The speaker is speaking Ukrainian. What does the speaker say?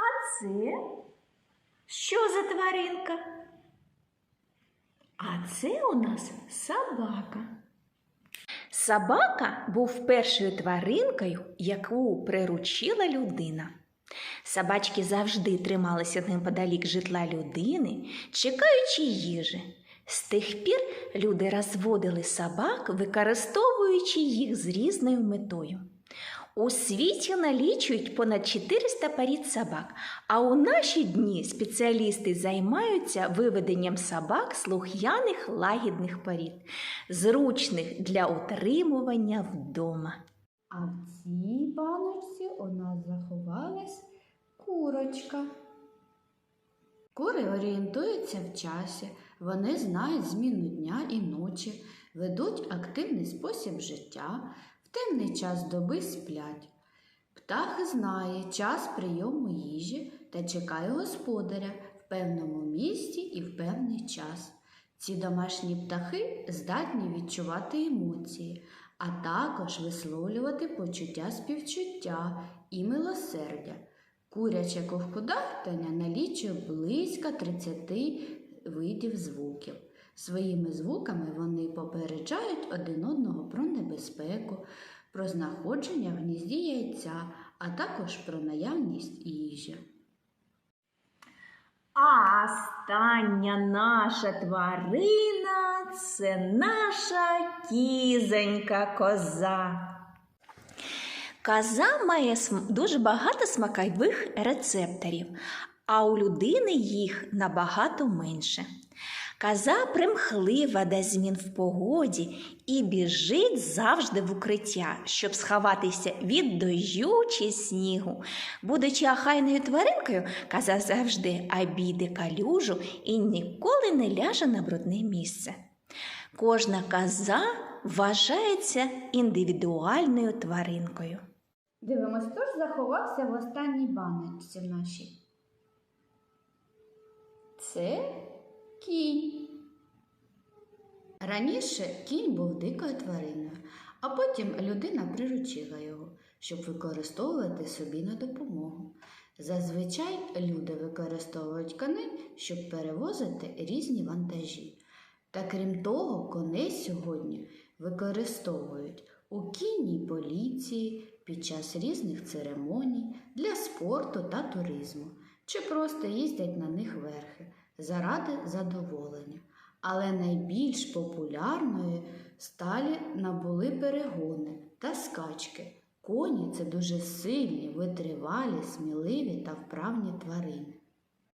А це що за тваринка? А це у нас собака. Собака був першою тваринкою, яку приручила людина. Собачки завжди трималися неподалік житла людини, чекаючи їжі. З тих пір люди розводили собак, використовуючи їх з різною метою. У світі налічують понад 400 порід собак, а у наші дні спеціалісти займаються виведенням собак слух'яних лагідних порід, зручних для утримування вдома. А в цій баночці у нас заховалась курочка. Кури орієнтуються в часі, вони знають зміну дня і ночі, ведуть активний спосіб життя, темний час доби сплять. Птах знає час прийому їжі та чекає господаря в певному місці і в певний час. Ці домашні птахи здатні відчувати емоції, а також висловлювати почуття співчуття і милосердя. Куряче ковкудахтання налічує близько 30 видів звуків. Своїми звуками вони попереджають один одного про небезпеку, про знаходження в гнізді яйця, а також про наявність їжі. А остання наша тварина це наша кізонька коза. Коза має дуже багато смакових рецепторів, а у людини їх набагато менше. Коза примхлива до змін в погоді і біжить завжди в укриття, щоб сховатися від дощу чи снігу. Будучи ахайною тваринкою, коза завжди обійде калюжу і ніколи не ляже на брудне місце. Кожна коза вважається індивідуальною тваринкою. Дивимось, хто ж заховався в останній баночці нашій. Це кінь. Раніше кінь був дикою твариною, а потім людина приручила його, щоб використовувати собі на допомогу. Зазвичай люди використовують коней, щоб перевозити різні вантажі. Та крім того, коней сьогодні використовують у кінній поліції під час різних церемоній для спорту та туризму, чи просто їздять на них верхи заради задоволення. Але найбільш популярною сталі набули перегони та скачки. Коні це дуже сильні, витривалі, сміливі та вправні тварини.